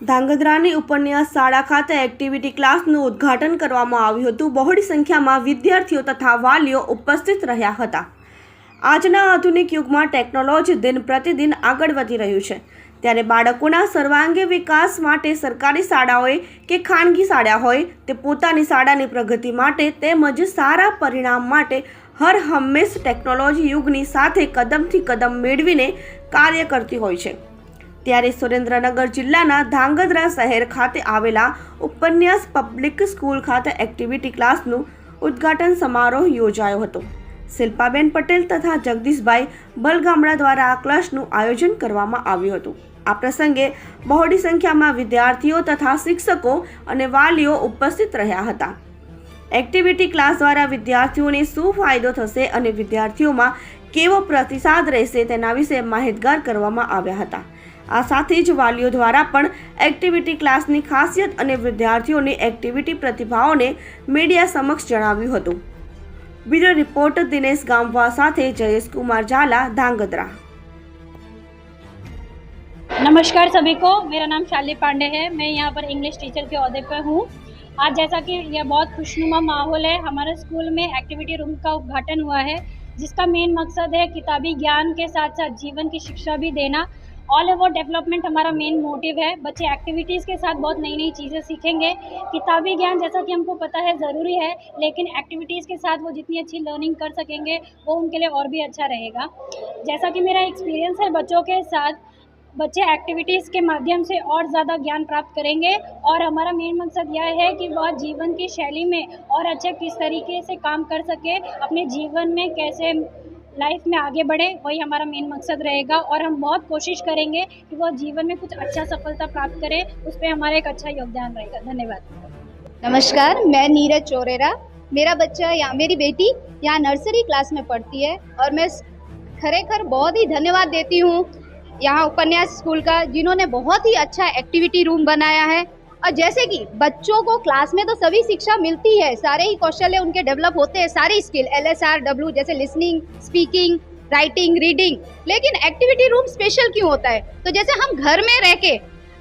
ધાંગધ્રાની ઉપન્યાસ શાળા ખાતે એક્ટિવિટી ક્લાસનું ઉદ્ઘાટન કરવામાં આવ્યું હતું. બહોળી સંખ્યામાં વિદ્યાર્થીઓ તથા વાલીઓ ઉપસ્થિત રહ્યા હતા. આજના આધુનિક યુગમાં ટેકનોલોજી દિન પ્રતિદિન આગળ વધી રહ્યું છે. ત્યારે બાળકોના સર્વાંગી વિકાસ માટે સરકારી શાળાઓએ કે ખાનગી શાળા હોય તે પોતાની શાળાની પ્રગતિ માટે તેમજ સારા પરિણામ માટે હર હંમેશ ટેકનોલોજી યુગની સાથે કદમથી કદમ મેળવીને કાર્ય કરતી હોય છે. ત્યારે સુરેન્દ્રનગર જિલ્લાના ધાંગધ્રા શહેર ખાતે આવેલા ઉપન્યાસ પબ્લિક સ્કૂલ ખાતે એક્ટિવિટી ક્લાસનું ઉદ્ઘાટન સમારોહ યોજાયો હતો. શિલ્પાબેન પટેલ તથા જગદીશભાઈ બલગામડા દ્વારા આ ક્લાસનું આયોજન કરવામાં આવ્યું હતું. આ પ્રસંગે બહોળી સંખ્યામાં વિદ્યાર્થીઓ તથા શિક્ષકો અને વાલીઓ ઉપસ્થિત રહ્યા હતા. એક્ટિવિટી ક્લાસ દ્વારા વિદ્યાર્થીઓને શું ફાયદો થશે અને વિદ્યાર્થીઓમાં કેવો પ્રતિસાદ રહેશે તેના વિશે માહિતગાર કરવામાં આવ્યા હતા આ સાથે જ વાલીઓ દ્વારા પણ એક્ટિવિટી ક્લાસની ખાસિયત અને વિદ્યાર્થીઓની એક્ટિવિટી પ્રતિભાઓને મીડિયા સમક્ષ જણાવ્યું હતું બ્યુરો રિપોર્ટ દિનેશ ગામવા સાથે જયેશ કુમાર ઝાલા ધાંગધ્રા नमस्कार सभी को मेरा नाम शाली पांडे है मैं यहाँ पर इंग्लिश टीचर के अहदे पर हूँ आज जैसा कि यह बहुत खुशनुमा माहौल है हमारे स्कूल में एक्टिविटी रूम का उद्घाटन हुआ है जिसका मेन मकसद है किताबी ज्ञान के साथ साथ जीवन की शिक्षा भी देना। ऑल ओवर डेवलपमेंट हमारा मेन मोटिव है। बच्चे एक्टिविटीज़ के साथ बहुत नई नई चीज़ें सीखेंगे। किताबी ज्ञान जैसा कि हमको पता है ज़रूरी है, लेकिन एक्टिविटीज़ के साथ वो जितनी अच्छी लर्निंग कर सकेंगे, वो उनके लिए और भी अच्छा रहेगा। जैसा कि मेरा एक्सपीरियंस है बच्चों के साथ बच्चे एक्टिविटीज़ के माध्यम से और ज़्यादा ज्ञान प्राप्त करेंगे। और हमारा मेन मकसद यह है कि वह जीवन की शैली में और अच्छे किस तरीके से काम कर सके, अपने जीवन में कैसे लाइफ में आगे बढ़े, वही हमारा मेन मकसद रहेगा। और हम बहुत कोशिश करेंगे कि वह जीवन में कुछ अच्छा सफलता प्राप्त करें, उस पर हमारा एक अच्छा योगदान रहेगा। धन्यवाद। नमस्कार, मैं नीरज चोरेरा। मेरा बच्चा यहाँ मेरी बेटी यहाँ नर्सरी क्लास में पढ़ती है और मैं खरेखर बहुत ही धन्यवाद देती हूँ। यहाँ उपन्यास स्कूल का, जिन्होंने बहुत ही अच्छा एक्टिविटी रूम बनाया है। और जैसे कि बच्चों को क्लास में तो सभी शिक्षा मिलती है, सारे ही कौशल्य उनके डेवलप होते हैं, सारी skill L S R W जैसे लिसनिंग स्पीकिंग राइटिंग रीडिंग लेकिन एक्टिविटी रूम स्पेशल क्यों होता है? तो जैसे हम घर में रह के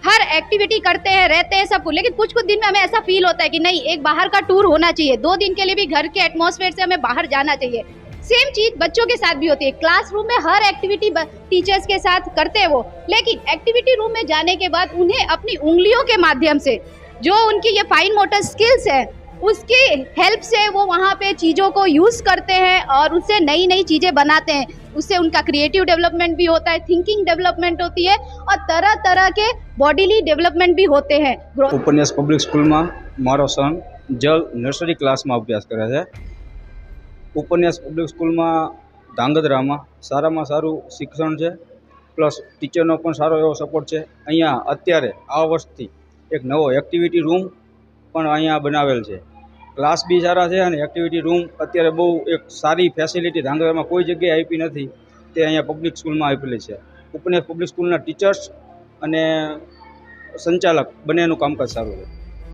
हर एक्टिविटी करते हैं, रहते हैं सब कुछ, लेकिन कुछ कुछ दिन में हमें ऐसा फील होता है कि नहीं, एक बाहर का टूर होना चाहिए। दो दिन के लिए भी घर के एटमोसफेयर से हमें बाहर जाना चाहिए। सेम चीज बच्चों के साथ भी होती है क्लासरूम में हर एक्टिविटी टीचर्स के साथ करते हैं वो लेकिन एक्टिविटी रूम में जाने के बाद उन्हें अपनी उंगलियों के माध्यम से जो उनकी ये फाइन मोटर स्किल्स है उसकी हेल्प से वो वहाँ पे चीज़ों को यूज़ करते हैं और उससे नई नई चीज़ें बनाते हैं उससे उनका क्रिएटिव डेवलपमेंट भी होता है थिंकिंग डेवलपमेंट होती है और तरह तरह के बॉडीली डेवलपमेंट भी होते हैं ग्रो ઉપન્યાસ પબ્લિક સ્કૂલમાં મારો સન જલ નર્સરી ક્લાસમાં અભ્યાસ કરે છે ઉપન્યાસ પબ્લિક સ્કૂલમાં ધાંગધ્રામાં સારામાં સારું શિક્ષણ છે પ્લસ ટીચરનો પણ સારો એવો સપોર્ટ છે. અહીંયા અત્યારે આ વર્ષથી એક નવો એક્ટિવિટી રૂમ પણ અહીંયા બનાવેલ છે. ક્લાસ બી સારા છે અને એક્ટિવિટી રૂમ અત્યારે બહુ એક સારી ફેસિલિટી ધાંગધ્રામાં કોઈ જગ્યાએ આપી નથી, તે અહીંયા પબ્લિક સ્કૂલમાં આપેલી છે. ઉપન્યાસ પબ્લિક સ્કૂલના ટીચર્સ અને સંચાલક બંનેનું કામકાજ સારું છે